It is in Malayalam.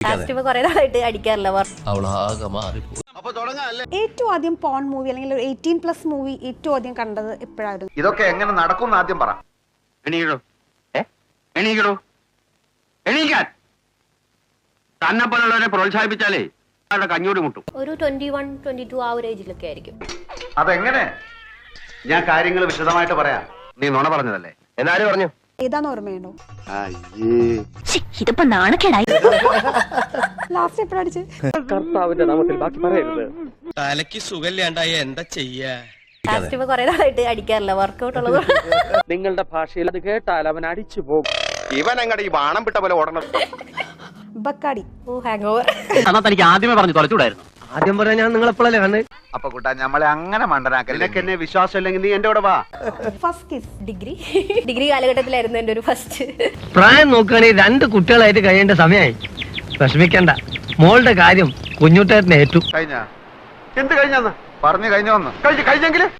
ഇപ്പൊ കുറെ നാളായിട്ട് അടിക്കാറില്ല ഏറ്റവും ആദ്യം പോൺ മൂവി അല്ലെങ്കിൽ ഒരു എയ്റ്റീൻ പ്ലസ് മൂവി ഏറ്റവും ആദ്യം കണ്ടത് എപ്പോഴായിരുന്നു? ഇതൊക്കെ എങ്ങനെ നടക്കും ആദ്യം പറ. എണീക്കടോ എണീക്കടോ എണീക്കാൻ. തന്നെ പോലുള്ളവരെ പ്രോത്സാഹിപ്പിച്ചാലേ അവരുടെ കഞ്ഞൂടി മുട്ടും. ഒരു ട്വന്റി വൺ ട്വന്റി ടു ആ ഒരു ഏജിലൊക്കെ ആയിരിക്കും. അതെങ്ങനെ? ഞാൻ കാര്യങ്ങൾ വിശദമായിട്ട് പറയാം. നീ നുണ പറഞ്ഞതല്ലേ? എന്നാലും പറഞ്ഞു? ഏതാന്ന് ഓർമ്മയുണ്ടോ? ഇതിപ്പോ നാണക്കേടായി. ലാസ്റ്റ് എപ്പോഴടിച്ച് തലക്ക് സുഖമില്ലാണ്ടായ എന്താ ചെയ്യാ? ലാസ്റ്റ് ഇപ്പൊ കുറെ നാളായിട്ട് അടിക്കാറില്ല വർക്കൗട്ട് ഉള്ളത് നിങ്ങളുടെ ഭാഷയിൽ അത് കേട്ടാൽ അവൻ അടിച്ചു പോകും. ഇവൻ അങ്ങടെ ഈ ബാണം വിട്ട പോലെ ഓടണം. ബക്കാടി. ഓ ഹാങ് ഓവർ തനിക്ക് ആദ്യമേ പറഞ്ഞു തൊലച്ചൂടായിരുന്നു. ആദ്യം പറയാൻ ഞാൻ നിങ്ങളെപ്പോഴല്ലേ കണ്ട്? അപ്പൊ കൂട്ടാ നമ്മളെ അങ്ങനെ മണ്ടനാക്കല്ലേ എന്നെ വിശ്വാസം ഇല്ലെങ്കിൽ നീ എന്റെ കൂടെ വാ. ഫസ്റ്റ് കിസ് ഡിഗ്രി ഡിഗ്രി കാലഘട്ടത്തിലായിരുന്നു എന്റെ ഒരു ഫസ്റ്റ് പ്രായം നോക്കുകയാണെങ്കിൽ രണ്ട് കുട്ടികളായിട്ട് കഴിയേണ്ട സമയമായി വിഷമിക്കണ്ട. മോളുടെ കാര്യം കുഞ്ഞുട്ടേട്ടനെ ഏറ്റു. കഴിഞ്ഞ? എന്ത് കഴിഞ്ഞന്ന്? പറഞ്ഞു കഴിഞ്ഞു വന്ന്. കഴിഞ്ഞു കഴിഞ്ഞെങ്കിൽ